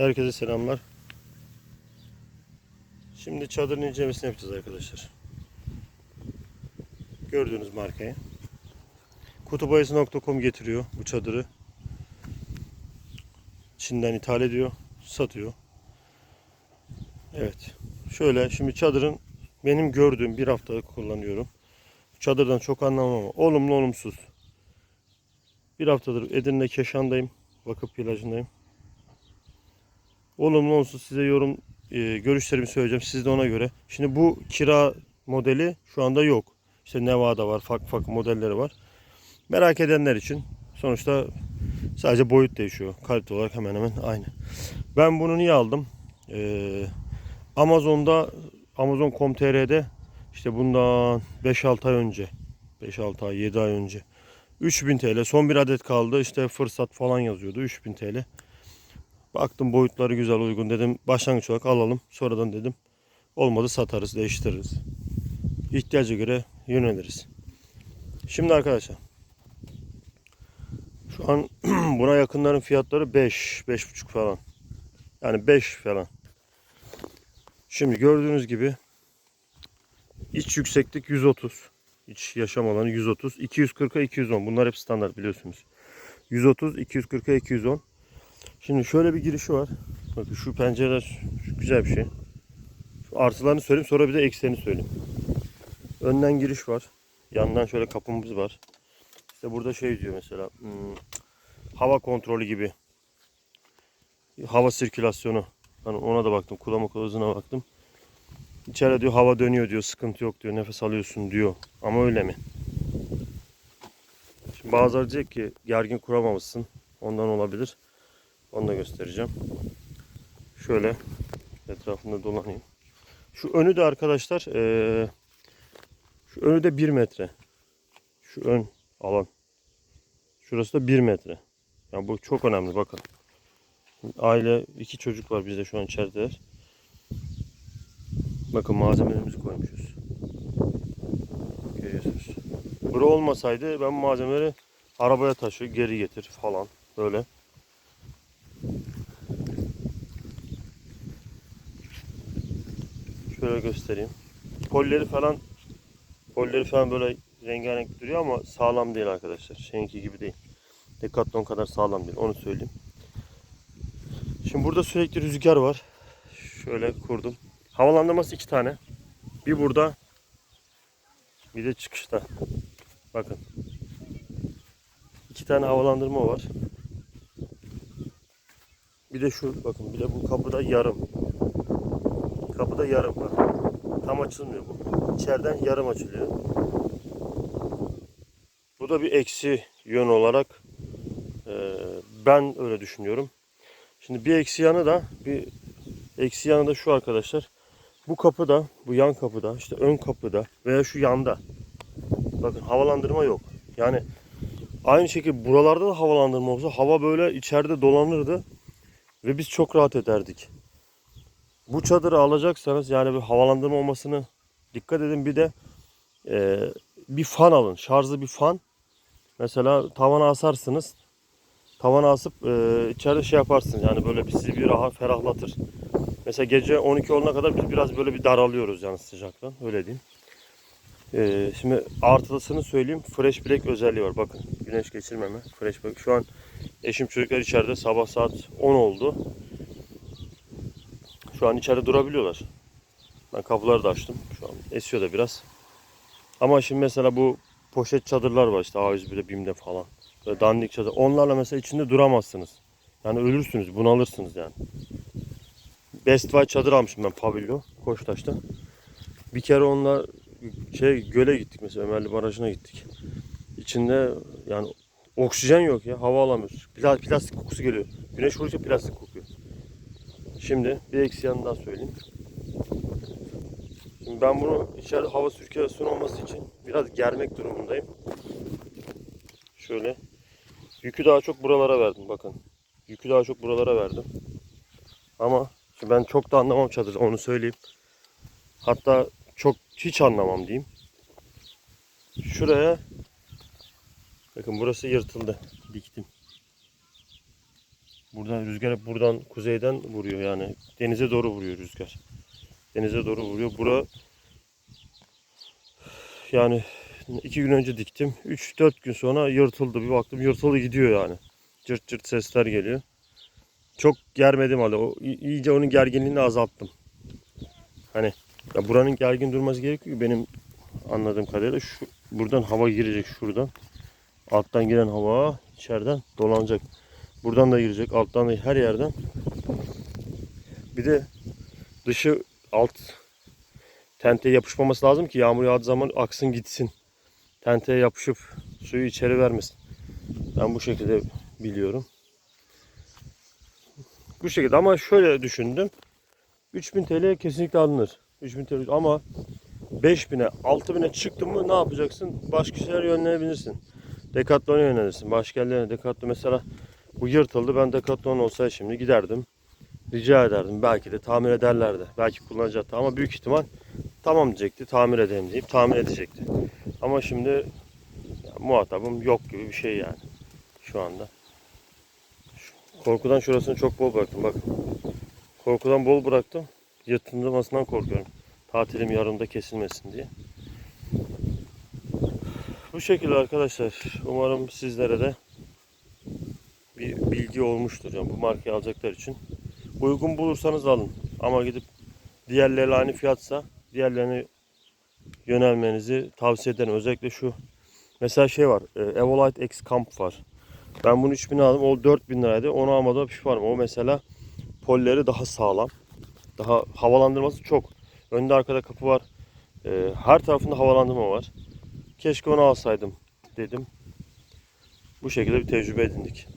Herkese selamlar. Şimdi çadırın incelemesini yapacağız arkadaşlar. Gördüğünüz markayı. Kutubayası.com getiriyor bu çadırı. Çin'den ithal ediyor, satıyor. Evet. Şöyle şimdi çadırın benim gördüğüm bir haftalık kullanıyorum. Çadırdan çok anlamam ama olumlu olumsuz. Bir haftadır Edirne Keşan'dayım. Vakıf plajındayım. Olumlu olumsuz size yorum e, görüşlerimi söyleyeceğim. Siz de ona göre. Şimdi bu kira modeli şu anda yok. İşte Nevada var. Farklı farklı modelleri var. Merak edenler için sonuçta sadece boyut değişiyor. Kalite olarak hemen hemen aynı. Ben bunu niye aldım? Ee, Amazon'da Amazon.com.tr'de işte bundan 5-6 ay önce 5-6 ay 7 ay önce 3000 TL son bir adet kaldı işte fırsat falan yazıyordu 3000 TL baktım boyutları güzel uygun dedim başlangıç olarak alalım sonradan dedim olmadı satarız değiştiririz ihtiyaca göre yöneliriz şimdi arkadaşlar şu an buna yakınların fiyatları 5 5,5 falan yani 5 falan Şimdi gördüğünüz gibi iç yükseklik 130. İç yaşam alanı 130. 240'a 210. Bunlar hep standart biliyorsunuz. 130, 240'a 210. Şimdi şöyle bir girişi var. Bakın şu pencereler şu güzel bir şey. Şu artılarını söyleyeyim sonra bir de eksilerini söyleyeyim. Önden giriş var. Yandan şöyle kapımız var. İşte burada şey diyor mesela. hmm, hava kontrolü gibi. Hava sirkülasyonu. Hani ona da baktım. Kullanma kılavuzuna baktım. İçeride diyor hava dönüyor diyor. Sıkıntı yok diyor. Nefes alıyorsun diyor. Ama öyle mi? Şimdi bazıları diyecek ki gergin kuramamışsın. Ondan olabilir. Onu da göstereceğim. Şöyle etrafında dolanayım. Şu önü de arkadaşlar eee, şu önü de 1 metre. Şu ön alan. Şurası da 1 metre. Yani bu çok önemli bakın. Aile iki çocuk var bizde şu an içerideler. Bakın malzemelerimizi koymuşuz. Görüyorsunuz. Bura olmasaydı ben malzemeleri arabaya taşı geri getir falan böyle. Şöyle göstereyim. Polleri falan polleri falan böyle rengarenk duruyor ama sağlam değil arkadaşlar. Şeyinki gibi değil. Decathlon kadar sağlam değil. Onu söyleyeyim. Şimdi burada sürekli rüzgar var. Şöyle kurdum. Havalandırması iki tane. Bir burada. Bir de çıkışta. Bakın. İki tane havalandırma var. Bir de şu bakın bir de bu kapıda yarım. Kapıda yarım bakın. Tam açılmıyor bu. İçeriden yarım açılıyor. Bu da bir eksi yön olarak eee, ben öyle düşünüyorum. Şimdi bir eksi yanı da bir eksi yanı da şu arkadaşlar. Bu kapıda, bu yan kapıda, işte ön kapıda veya şu yanda. Bakın havalandırma yok. Yani aynı şekilde buralarda da havalandırma olsa hava böyle içeride dolanırdı ve biz çok rahat ederdik. Bu çadırı alacaksanız yani bir havalandırma olmasını dikkat edin. Bir de e, bir fan alın. Şarjlı bir fan. Mesela tavana asarsınız. Tavana asıp e, içeride şey yaparsın yani böyle bir sizi bir rahat ferahlatır. Mesela gece 12 olana kadar biz biraz böyle bir daralıyoruz yani sıcaktan öyle diyeyim. E, şimdi artılısını söyleyeyim. Fresh Black özelliği var. Bakın güneş geçirmeme. Fresh Black. Şu an eşim çocuklar içeride sabah saat 10 oldu. Şu an içeride durabiliyorlar. Ben kapıları da açtım. Şu an esiyor da biraz. Ama şimdi mesela bu poşet çadırlar var işte A101'de BİM'de falan. Böyle dandik çadır. Onlarla mesela içinde duramazsınız. Yani ölürsünüz, bunalırsınız yani. Best Buy çadır almışım ben pavilyon Koçtaş'ta. Bir kere onunla şey göle gittik mesela Ömerli Barajı'na gittik. İçinde yani oksijen yok ya hava alamıyoruz. Pla- Plastik kokusu geliyor. Güneş vurunca plastik kokuyor. Şimdi bir eksi yanını daha söyleyeyim. Şimdi ben bunu içeride hava sirkülasyonu olması için biraz germek durumundayım. Şöyle. Yükü daha çok buralara verdim bakın. Yükü daha çok buralara verdim. Ama şimdi ben çok da anlamam çadır onu söyleyeyim. Hatta çok hiç anlamam diyeyim. Şuraya bakın burası yırtıldı. Diktim. Buradan rüzgar buradan kuzeyden vuruyor yani. Denize doğru vuruyor rüzgar. Denize doğru vuruyor. Bura yani iki gün önce diktim. 3-4 gün sonra yırtıldı. Bir baktım yırtıldı gidiyor yani. Cırt cırt sesler geliyor. Çok germedim halde. O, iyice onun gerginliğini azalttım. Hani ya buranın gergin durması gerekiyor ki benim anladığım kadarıyla şu buradan hava girecek şuradan. Alttan giren hava içeriden dolanacak. Buradan da girecek, alttan da her yerden. Bir de dışı alt tenteye yapışmaması lazım ki yağmur yağdığı zaman aksın gitsin. Tenteye yapışıp suyu içeri vermesin. Ben bu şekilde biliyorum. Bu şekilde ama şöyle düşündüm. 3000 TL kesinlikle alınır. 3000 TL ama 5000'e 6000'e çıktı mı ne yapacaksın? Başka şeyler yönlenebilirsin. Decathlon'a yönelirsin. Başka yerlere Decathlon mesela bu yırtıldı. Ben Decathlon olsaydı şimdi giderdim. Rica ederdim. Belki de tamir ederlerdi. Belki kullanacaktı ama büyük ihtimal tamam diyecekti. Tamir edeyim deyip tamir edecekti. Ama şimdi ya, muhatabım yok gibi bir şey yani. Şu anda. Korkudan şurasını çok bol bıraktım. Bak. Korkudan bol bıraktım. Yırtılmasından korkuyorum. Tatilim yarımda kesilmesin diye. Bu şekilde arkadaşlar. Umarım sizlere de bir bilgi olmuştur. Yani bu markayı alacaklar için. Uygun bulursanız alın. Ama gidip diğerleriyle aynı fiyatsa diğerlerine yönelmenizi tavsiye ederim. Özellikle şu mesela şey var. E, Evolite X Camp var. Ben bunu 3000 aldım. O 4000 liraydı. Onu almadan pişmanım. O mesela polleri daha sağlam. Daha havalandırması çok. Önde arkada kapı var. E, her tarafında havalandırma var. Keşke onu alsaydım dedim. Bu şekilde bir tecrübe edindik.